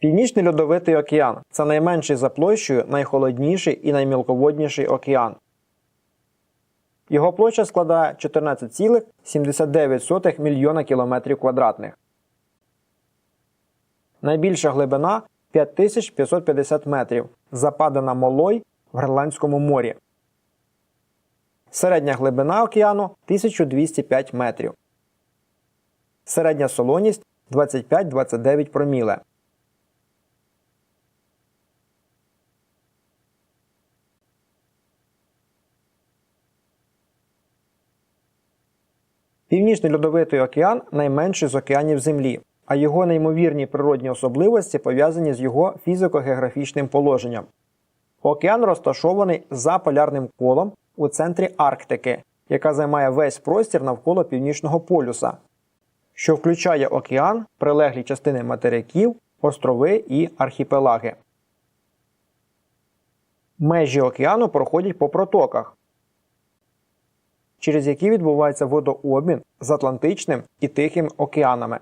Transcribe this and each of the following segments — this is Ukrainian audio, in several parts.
Північний льодовитий океан це найменший за площею, найхолодніший і наймілководніший океан. Його площа складає 14,79 мільйона кілометрів квадратних. Найбільша глибина 5550 метрів, западина Молой в Гренландському морі. Середня глибина океану 1205 метрів. Середня солоність 25-29 проміле. Північний льодовитий океан найменший з океанів Землі, а його неймовірні природні особливості пов'язані з його фізико-географічним положенням. Океан розташований за полярним колом у центрі Арктики, яка займає весь простір навколо північного полюса, що включає океан, прилеглі частини материків, острови і архіпелаги. Межі океану проходять по протоках, через які відбувається водообмін з Атлантичним і Тихим океанами.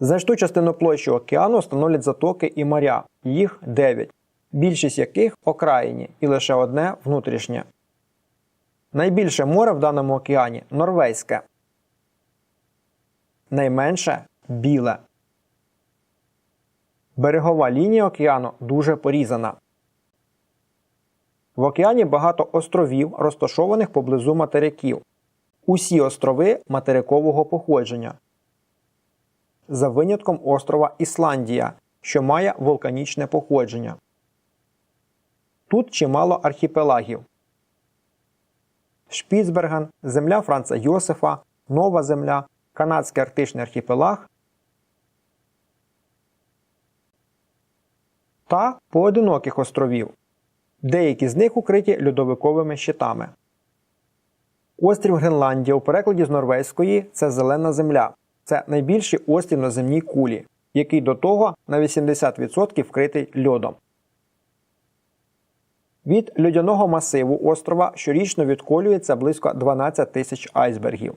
Значну частину площі океану становлять затоки і моря, їх 9, більшість яких окраїні і лише одне внутрішнє. Найбільше море в даному океані Норвезьке. Найменше біле. Берегова лінія океану дуже порізана. В океані багато островів, розташованих поблизу материків. Усі острови материкового походження. За винятком острова Ісландія, що має вулканічне походження. Тут чимало архіпелагів. Шпіцберген, земля Франца Йосифа, Нова Земля, Канадський арктичний архіпелаг та поодиноких островів. Деякі з них укриті льодовиковими щитами. Острів Гренландія у перекладі з норвезької це зелена земля. Це найбільший острів на земній кулі, який до того на 80% вкритий льодом. Від льодяного масиву острова щорічно відколюється близько 12 тисяч айсбергів.